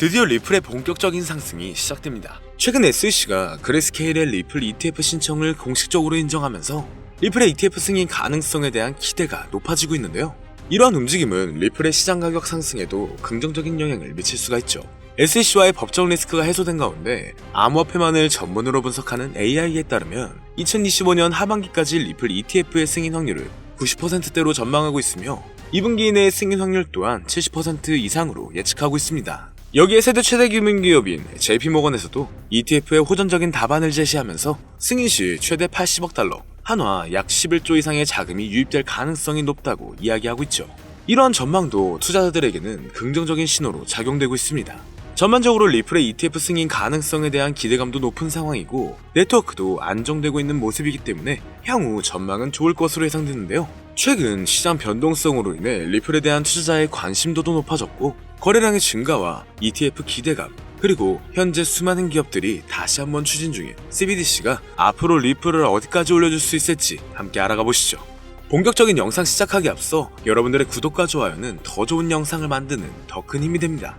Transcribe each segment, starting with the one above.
드디어 리플의 본격적인 상승이 시작됩니다. 최근 SEC가 그레스케일의 리플 ETF 신청을 공식적으로 인정하면서 리플의 ETF 승인 가능성에 대한 기대가 높아지고 있는데요. 이러한 움직임은 리플의 시장 가격 상승에도 긍정적인 영향을 미칠 수가 있죠. SEC와의 법적 리스크가 해소된 가운데 암호화폐만을 전문으로 분석하는 AI에 따르면 2025년 하반기까지 리플 ETF의 승인 확률을 90%대로 전망하고 있으며 2분기 내의 승인 확률 또한 70% 이상으로 예측하고 있습니다. 여기에 세계 최대 규모 기업인 JP모건에서도 ETF의 호전적인 답안을 제시하면서 승인 시 최대 80억 달러, 한화 약 11조 이상의 자금이 유입될 가능성이 높다고 이야기하고 있죠. 이러한 전망도 투자자들에게는 긍정적인 신호로 작용되고 있습니다. 전반적으로 리플의 ETF 승인 가능성에 대한 기대감도 높은 상황이고 네트워크도 안정되고 있는 모습이기 때문에 향후 전망은 좋을 것으로 예상되는데요. 최근 시장 변동성으로 인해 리플에 대한 투자자의 관심도도 높아졌고 거래량의 증가와 ETF 기대감 그리고 현재 수많은 기업들이 다시 한번 추진 중인 CBDC가 앞으로 리플을 어디까지 올려줄 수 있을지 함께 알아가 보시죠. 본격적인 영상 시작하기 앞서 여러분들의 구독과 좋아요는 더 좋은 영상을 만드는 더 큰 힘이 됩니다.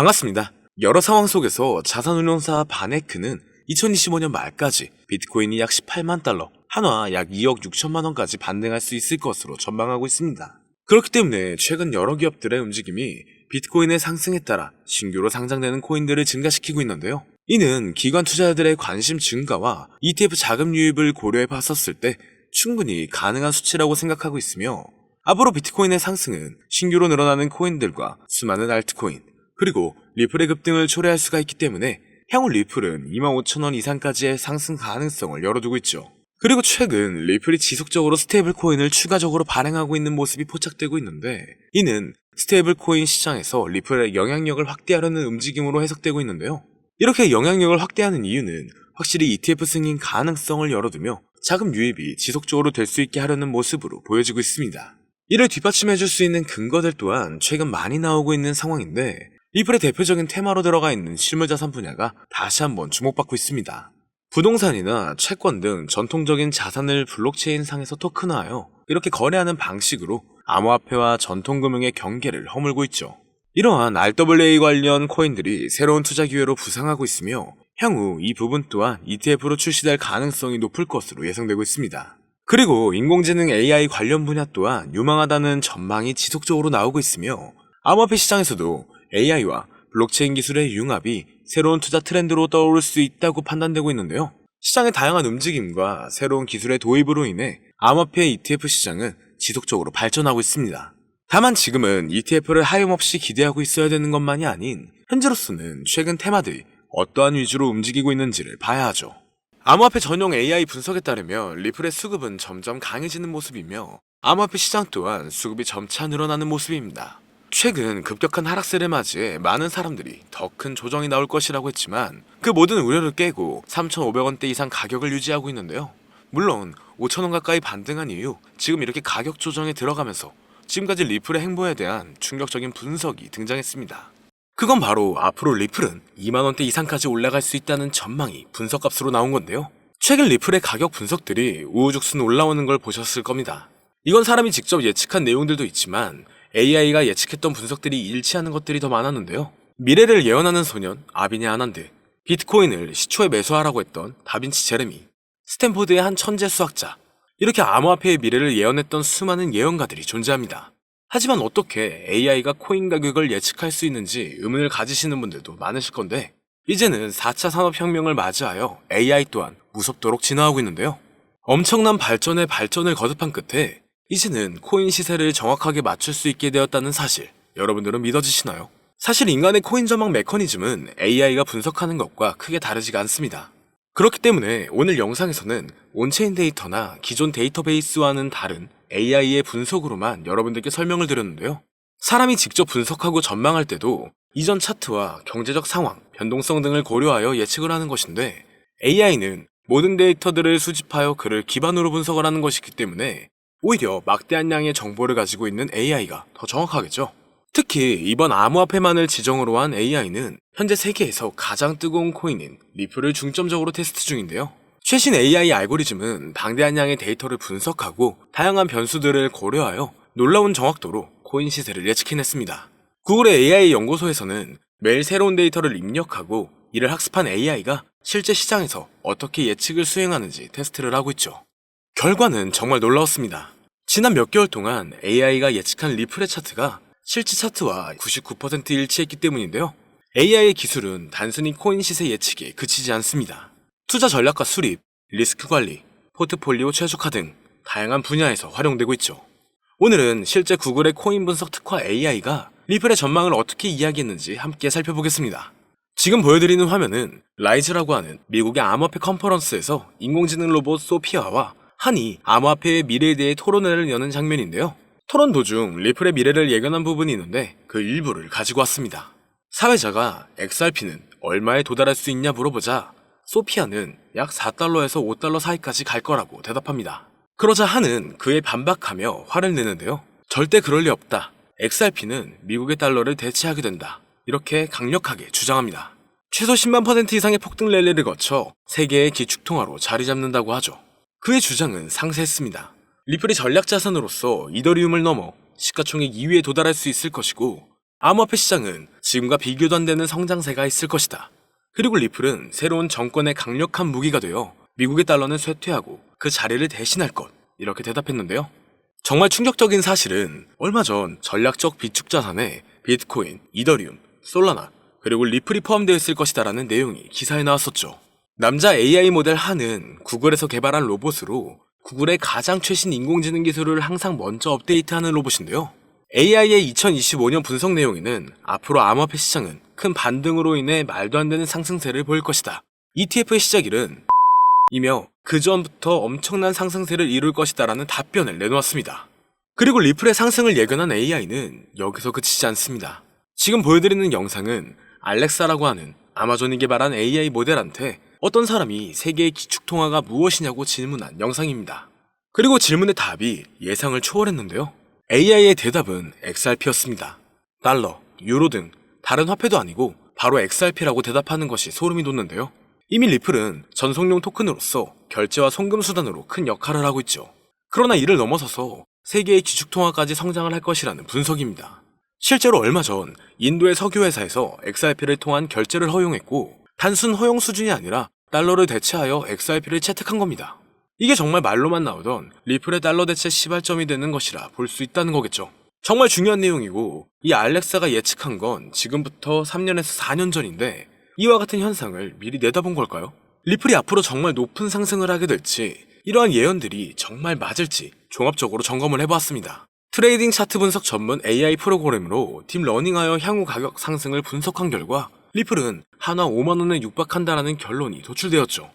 반갑습니다. 여러 상황 속에서 자산운용사 바네크는 2025년 말까지 비트코인이 약 18만 달러, 한화 약 2억 6천만 원까지 반등할 수 있을 것으로 전망하고 있습니다. 그렇기 때문에 최근 여러 기업들의 움직임이 비트코인의 상승에 따라 신규로 상장되는 코인들을 증가시키고 있는데요. 이는 기관 투자자들의 관심 증가와 ETF 자금 유입을 고려해 봤었을 때 충분히 가능한 수치라고 생각하고 있으며 앞으로 비트코인의 상승은 신규로 늘어나는 코인들과 수많은 알트코인, 그리고 리플의 급등을 초래할 수가 있기 때문에 향후 리플은 25,000원 이상까지의 상승 가능성을 열어두고 있죠. 그리고 최근 리플이 지속적으로 스테이블 코인을 추가적으로 발행하고 있는 모습이 포착되고 있는데 이는 스테이블 코인 시장에서 리플의 영향력을 확대하려는 움직임으로 해석되고 있는데요. 이렇게 영향력을 확대하는 이유는 확실히 ETF 승인 가능성을 열어두며 자금 유입이 지속적으로 될 수 있게 하려는 모습으로 보여지고 있습니다. 이를 뒷받침해줄 수 있는 근거들 또한 최근 많이 나오고 있는 상황인데 리플의 대표적인 테마로 들어가 있는 실물자산 분야가 다시 한번 주목받고 있습니다. 부동산이나 채권 등 전통적인 자산을 블록체인 상에서 토큰화하여 이렇게 거래하는 방식으로 암호화폐와 전통금융의 경계를 허물고 있죠. 이러한 RWA 관련 코인들이 새로운 투자 기회로 부상하고 있으며 향후 이 부분 또한 ETF로 출시될 가능성이 높을 것으로 예상되고 있습니다. 그리고 인공지능 AI 관련 분야 또한 유망하다는 전망이 지속적으로 나오고 있으며 암호화폐 시장에서도 AI와 블록체인 기술의 융합이 새로운 투자 트렌드로 떠오를 수 있다고 판단되고 있는데요. 시장의 다양한 움직임과 새로운 기술의 도입으로 인해 암호화폐 ETF 시장은 지속적으로 발전하고 있습니다. 다만 지금은 ETF를 하염없이 기대하고 있어야 되는 것만이 아닌 현재로서는 최근 테마들이 어떠한 위주로 움직이고 있는지를 봐야 하죠. 암호화폐 전용 AI 분석에 따르면 리플의 수급은 점점 강해지는 모습이며 암호화폐 시장 또한 수급이 점차 늘어나는 모습입니다. 최근 급격한 하락세를 맞이해 많은 사람들이 더 큰 조정이 나올 것이라고 했지만 그 모든 우려를 깨고 3,500원대 이상 가격을 유지하고 있는데요. 물론 5,000원 가까이 반등한 이후 지금 이렇게 가격 조정에 들어가면서 지금까지 리플의 행보에 대한 충격적인 분석이 등장했습니다. 그건 바로 앞으로 리플은 2만원대 이상까지 올라갈 수 있다는 전망이 분석값으로 나온 건데요. 최근 리플의 가격 분석들이 우후죽순 올라오는 걸 보셨을 겁니다. 이건 사람이 직접 예측한 내용들도 있지만 AI가 예측했던 분석들이 일치하는 것들이 더 많았는데요. 미래를 예언하는 소년 아비네 아난드, 비트코인을 시초에 매수하라고 했던 다빈치 제레미, 스탠포드의 한 천재 수학자, 이렇게 암호화폐의 미래를 예언했던 수많은 예언가들이 존재합니다. 하지만 어떻게 AI가 코인 가격을 예측할 수 있는지 의문을 가지시는 분들도 많으실 건데, 이제는 4차 산업혁명을 맞이하여 AI 또한 무섭도록 진화하고 있는데요. 엄청난 발전의 발전을 거듭한 끝에 이제는 코인 시세를 정확하게 맞출 수 있게 되었다는 사실, 여러분들은 믿어지시나요? 사실 인간의 코인 전망 메커니즘은 AI가 분석하는 것과 크게 다르지가 않습니다. 그렇기 때문에 오늘 영상에서는 온체인 데이터나 기존 데이터베이스와는 다른 AI의 분석으로만 여러분들께 설명을 드렸는데요. 사람이 직접 분석하고 전망할 때도 이전 차트와 경제적 상황, 변동성 등을 고려하여 예측을 하는 것인데 AI는 모든 데이터들을 수집하여 그를 기반으로 분석을 하는 것이기 때문에 오히려 막대한 양의 정보를 가지고 있는 AI가 더 정확하겠죠. 특히 이번 암호화폐만을 지정으로 한 AI는 현재 세계에서 가장 뜨거운 코인인 리플을 중점적으로 테스트 중인데요. 최신 AI 알고리즘은 방대한 양의 데이터를 분석하고 다양한 변수들을 고려하여 놀라운 정확도로 코인 시세를 예측해냈습니다. 구글의 AI 연구소에서는 매일 새로운 데이터를 입력하고 이를 학습한 AI가 실제 시장에서 어떻게 예측을 수행하는지 테스트를 하고 있죠. 결과는 정말 놀라웠습니다. 지난 몇 개월 동안 AI가 예측한 리플의 차트가 실제 차트와 99% 일치했기 때문인데요. AI의 기술은 단순히 코인 시세 예측에 그치지 않습니다. 투자 전략과 수립, 리스크 관리, 포트폴리오 최적화 등 다양한 분야에서 활용되고 있죠. 오늘은 실제 구글의 코인 분석 특화 AI가 리플의 전망을 어떻게 이야기했는지 함께 살펴보겠습니다. 지금 보여드리는 화면은 라이즈라고 하는 미국의 암호화폐 컨퍼런스에서 인공지능 로봇 소피아와 한이 암호화폐의 미래에 대해 토론회를 여는 장면인데요. 토론 도중 리플의 미래를 예견한 부분이 있는데 그 일부를 가지고 왔습니다. 사회자가 XRP는 얼마에 도달할 수 있냐 물어보자 소피아는 약 4달러에서 5달러 사이까지 갈 거라고 대답합니다. 그러자 한은 그에 반박하며 화를 내는데요. 절대 그럴 리 없다. XRP는 미국의 달러를 대체하게 된다. 이렇게 강력하게 주장합니다. 최소 10만 퍼센트 이상의 폭등 랠리를 거쳐 세계의 기축통화로 자리 잡는다고 하죠. 그의 주장은 상세했습니다. 리플이 전략 자산으로서 이더리움을 넘어 시가총액 2위에 도달할 수 있을 것이고 암호화폐 시장은 지금과 비교도 안 되는 성장세가 있을 것이다. 그리고 리플은 새로운 정권의 강력한 무기가 되어 미국의 달러는 쇠퇴하고 그 자리를 대신할 것 이렇게 대답했는데요. 정말 충격적인 사실은 얼마 전 전략적 비축 자산에 비트코인, 이더리움, 솔라나 그리고 리플이 포함되어 있을 것이다라는 내용이 기사에 나왔었죠. 남자 AI 모델 한은 구글에서 개발한 로봇으로 구글의 가장 최신 인공지능 기술을 항상 먼저 업데이트하는 로봇인데요. AI의 2025년 분석 내용에는 앞으로 암호화폐 시장은 큰 반등으로 인해 말도 안 되는 상승세를 보일 것이다. ETF의 시작일은 이며 그 전부터 엄청난 상승세를 이룰 것이다라는 답변을 내놓았습니다. 그리고 리플의 상승을 예견한 AI는 여기서 그치지 않습니다. 지금 보여드리는 영상은 알렉사라고 하는 아마존이 개발한 AI 모델한테 어떤 사람이 세계의 기축통화가 무엇이냐고 질문한 영상입니다. 그리고 질문의 답이 예상을 초월했는데요. AI의 대답은 XRP였습니다. 달러, 유로 등 다른 화폐도 아니고 바로 XRP라고 대답하는 것이 소름이 돋는데요. 이미 리플은 전송용 토큰으로서 결제와 송금 수단으로 큰 역할을 하고 있죠. 그러나 이를 넘어서서 세계의 기축통화까지 성장을 할 것이라는 분석입니다. 실제로 얼마 전 인도의 석유회사에서 XRP를 통한 결제를 허용했고 단순 허용 수준이 아니라 달러를 대체하여 XRP를 채택한 겁니다. 이게 정말 말로만 나오던 리플의 달러 대체 시발점이 되는 것이라 볼 수 있다는 거겠죠. 정말 중요한 내용이고 이 알렉사가 예측한 건 지금부터 3년에서 4년 전인데 이와 같은 현상을 미리 내다본 걸까요? 리플이 앞으로 정말 높은 상승을 하게 될지 이러한 예언들이 정말 맞을지 종합적으로 점검을 해보았습니다. 트레이딩 차트 분석 전문 AI 프로그램으로 딥 러닝하여 향후 가격 상승을 분석한 결과 리플은 한화 5만원에 육박한다라는 결론이 도출되었죠.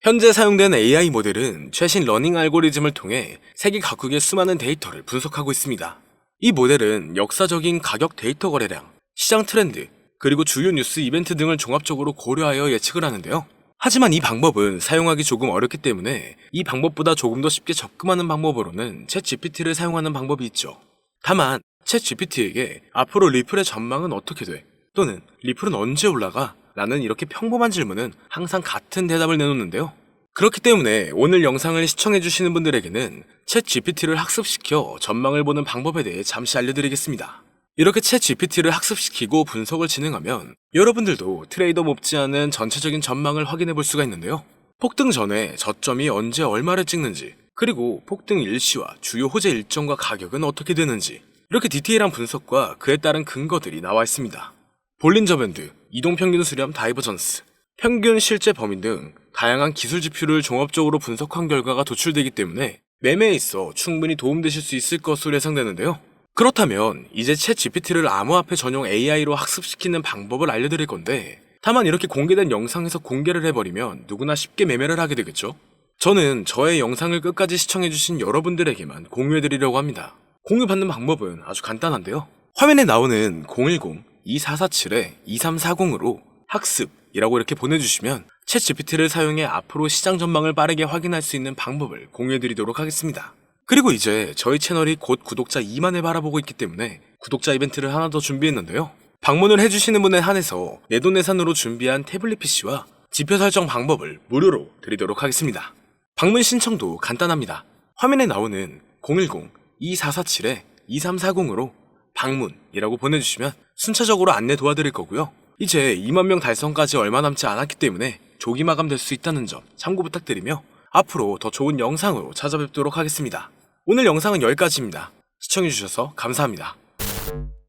현재 사용된 AI 모델은 최신 러닝 알고리즘을 통해 세계 각국의 수많은 데이터를 분석하고 있습니다. 이 모델은 역사적인 가격 데이터 거래량, 시장 트렌드, 그리고 주요 뉴스 이벤트 등을 종합적으로 고려하여 예측을 하는데요. 하지만 이 방법은 사용하기 조금 어렵기 때문에 이 방법보다 조금 더 쉽게 접근하는 방법으로는 챗 GPT를 사용하는 방법이 있죠. 다만 챗 GPT에게 앞으로 리플의 전망은 어떻게 돼? 또는 리플은 언제 올라가? 라는 이렇게 평범한 질문은 항상 같은 대답을 내놓는데요. 그렇기 때문에 오늘 영상을 시청해주시는 분들에게는 챗 GPT를 학습시켜 전망을 보는 방법에 대해 잠시 알려드리겠습니다. 이렇게 챗 GPT를 학습시키고 분석을 진행하면 여러분들도 트레이더 몹지 않은 전체적인 전망을 확인해 볼 수가 있는데요. 폭등 전에 저점이 언제 얼마를 찍는지, 그리고 폭등 일시와 주요 호재 일정과 가격은 어떻게 되는지, 이렇게 디테일한 분석과 그에 따른 근거들이 나와 있습니다. 볼린저 밴드, 이동평균 수렴 다이버전스, 평균 실제 범위 등 다양한 기술 지표를 종합적으로 분석한 결과가 도출되기 때문에 매매에 있어 충분히 도움되실 수 있을 것으로 예상되는데요. 그렇다면 이제 챗 GPT를 암호화폐 전용 AI로 학습시키는 방법을 알려드릴 건데 다만 이렇게 공개된 영상에서 공개를 해버리면 누구나 쉽게 매매를 하게 되겠죠? 저는 저의 영상을 끝까지 시청해주신 여러분들에게만 공유해드리려고 합니다. 공유받는 방법은 아주 간단한데요. 화면에 나오는 010-2447-2340으로 학습이라고 이렇게 보내주시면 챗 GPT를 사용해 앞으로 시장 전망을 빠르게 확인할 수 있는 방법을 공유해드리도록 하겠습니다. 그리고 이제 저희 채널이 곧 구독자 2만을 바라보고 있기 때문에 구독자 이벤트를 하나 더 준비했는데요. 방문을 해주시는 분에 한해서 내돈내산으로 준비한 태블릿 PC와 지표 설정 방법을 무료로 드리도록 하겠습니다. 방문 신청도 간단합니다. 화면에 나오는 010-2447-2340으로 방문이라고 보내주시면 순차적으로 안내 도와드릴 거고요. 이제 2만 명 달성까지 얼마 남지 않았기 때문에 조기 마감될 수 있다는 점 참고 부탁드리며 앞으로 더 좋은 영상으로 찾아뵙도록 하겠습니다. 오늘 영상은 여기까지입니다. 시청해주셔서 감사합니다.